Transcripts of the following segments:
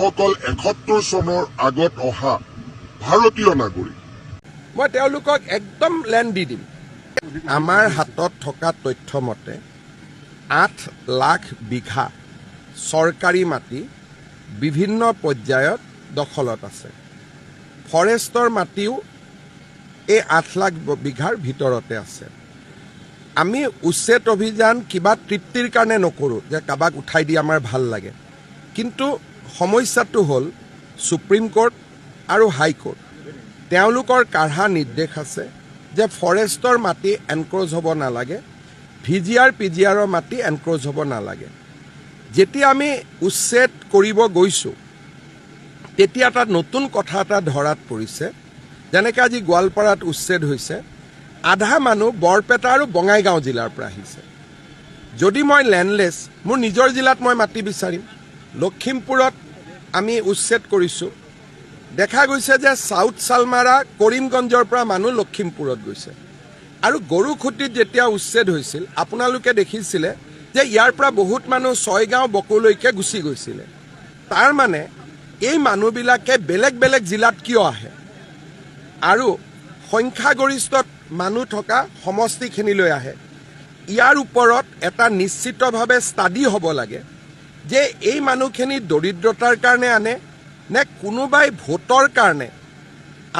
যিসকল এসত্তৰ চনৰ আগত অহা ভাৰতীয় নাগৰিক। মই তেওঁলোকক একদম লেণ্ড দি দিম। আমাৰ হাতত থকা তথ্য মতে আঠ লাখ বিঘা চৰকাৰী মাটি বিভিন্ন পৰ্যায়ত দখলত আছে। ফৰেষ্টৰ মাটিও এই আঠ লাখ বিঘাৰ ভিতৰতে আছে। আমি উচ্ছেদ অভিযান কিবা তৃপ্তিৰ কাৰণে নকৰোঁ যে কাৰোবাক উঠাই দি আমাৰ ভাল লাগে। কিন্তু সমস্যাটো হ'ল ছুপ্ৰিম কোৰ্ট আৰু হাইকোৰ্ট তেওঁলোকৰ কাঢ়া নিৰ্দেশ আছে যে ফৰেষ্টৰ মাটি এনক্ৰ'জ হ'ব নালাগে V G R P G আৰৰ মাটি এনক্ৰ'জ হ'ব নালাগে। যেতিয়া আমি উচ্ছেদ কৰিব গৈছোঁ তেতিয়া তাত নতুন কথা এটা ধৰাত পৰিছে। যেনেকৈ আজি গোৱালপাৰাত উচ্ছেদ হৈছে আধা মানুহ বৰপেটা আৰু বঙাইগাঁও জিলাৰ পৰা আহিছে। যদি মই লেণ্ডলেছ মোৰ নিজৰ জিলাত মই মাটি বিচাৰিম। লখিমপুৰত আমি উচ্ছেদ কৰিছোঁ। দেখা গৈছে যে চাউথ চালমাৰা কৰিমগঞ্জৰ পৰা মানুহ লখিমপুৰত গৈছে। আৰু গৰুখুটিত যেতিয়া উচ্ছেদ হৈছিল আপোনালোকে দেখিছিলে যে ইয়াৰ পৰা বহুত মানুহ ছয়গাঁও বকোলৈকে গুচি গৈছিলে। তাৰ মানে এই মানুহবিলাকে বেলেগ বেলেগ জিলাত কিয় আহে? আৰু সংখ্যাগৰিষ্ঠত মানুহ থকা সমষ্টিখিনিলৈ আহে। ইয়াৰ ওপৰত এটা নিশ্চিতভাৱে ষ্টাডি হ'ব লাগে। যে এই মানুহখিনি দৰিদ্ৰতাৰ কাৰণে আনে নে কোনোবাই ভোটৰ কাৰণে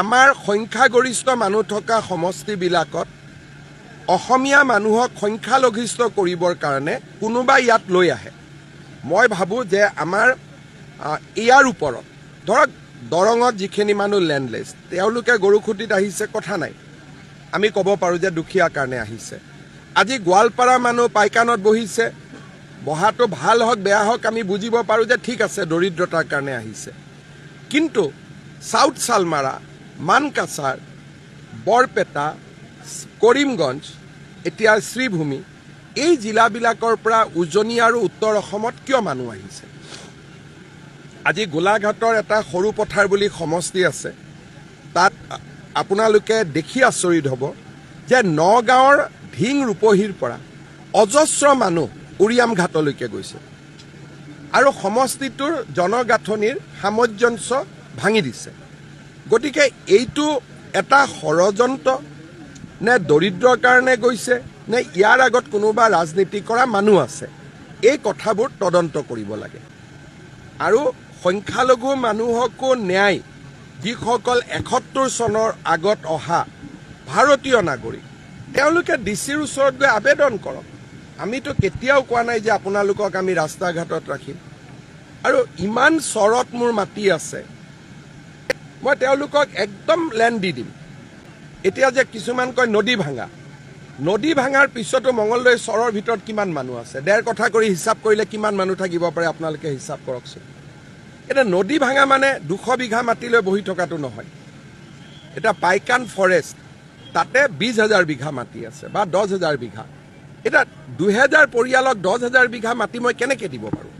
আমাৰ সংখ্যাগৰিষ্ঠ মানুহ থকা সমষ্টিবিলাকত অসমীয়া মানুহক সংখ্যালঘিষ্ঠ কৰিবৰ কাৰণে কোনোবাই ইয়াত লৈ আহে। মই ভাবোঁ যে আমাৰ ইয়াৰ ওপৰত ধৰক দৰঙত যিখিনি মানুহ লেণ্ডলেছ তেওঁলোকে গৰুখুটিত আহিছে কথা নাই। আমি ক'ব পাৰোঁ যে দুখীয়াৰ কাৰণে আহিছে। আজি গোৱালপাৰা মানুহ পাইকানত বহিছে বহাটো ভাল হওক বেয়া হওক আমি বুজিব পাৰোঁ যে ঠিক আছে দৰিদ্ৰতাৰ কাৰণে আহিছে। কিন্তু চাউথ চালমাৰা মানকাছাৰ বৰপেটা কৰিমগঞ্জ এতিয়া শ্ৰীভূমি এই জিলাবিলাকৰ পৰা উজনি আৰু উত্তৰ অসমত কিয় মানুহ আহিছে? আজি গোলাঘাটৰ এটা সৰু পথাৰ বুলি সমষ্টি আছে। তাত আপোনালোকে দেখি আচৰিত হ'ব যে নগাঁৱৰ ঢিং ৰূপহীৰ পৰা অজস্ৰ মানুহ উৰিয়াম ঘাটলৈকে গৈছে। আৰু সমষ্টিটোৰ জনগাঁথনিৰ সামঞ্জস্য ভাঙি দিছে। গতিকে এইটো এটা ষড়যন্ত্ৰ নে দৰিদ্ৰৰ কাৰণে গৈছে নে ইয়াৰ আগত কোনোবা ৰাজনীতি কৰা মানুহ আছে এই কথাবোৰ তদন্ত কৰিব লাগে। আৰু সংখ্যালঘু মানুহকো ন্যায় যিসকল এসত্তৰ চনৰ আগত অহা ভাৰতীয় নাগৰিক তেওঁলোকে ডি চিৰ ওচৰত গৈ আবেদন কৰক। আমিতো কেতিয়াও কোৱা নাই যে আপোনালোকক আমি ৰাস্তা ঘাটত ৰাখিম। আৰু ইমান চৰত মোৰ মাটি আছে। মই তেওঁলোকক একদম লেণ্ড দি দিম। এতিয়া যে কিছুমান কয় নদী ভাঙা। নদী ভাঙাৰ পিছতো মঙলদৈ চৰৰ ভিতৰত কিমান মানুহ আছে? ডেৰ কথা কৰি হিচাপ কৰিলে কিমান মানুহ থাকিব পাৰে আপোনালোকে হিচাপ কৰকচোন। এতিয়া নদী ভাঙা মানে দুশ বিঘা মাটিলৈ বহি থকাটো নহয়। এতিয়া পাইকান ফৰেষ্ট তাতে বিছ হাজাৰ বিঘা মাটি আছে বা দহ হাজাৰ বিঘা। এতিয়া দুহেজাৰ পৰিয়ালক দহ হাজাৰ বিঘা মাটি মই কেনেকৈ দিব পাৰোঁ?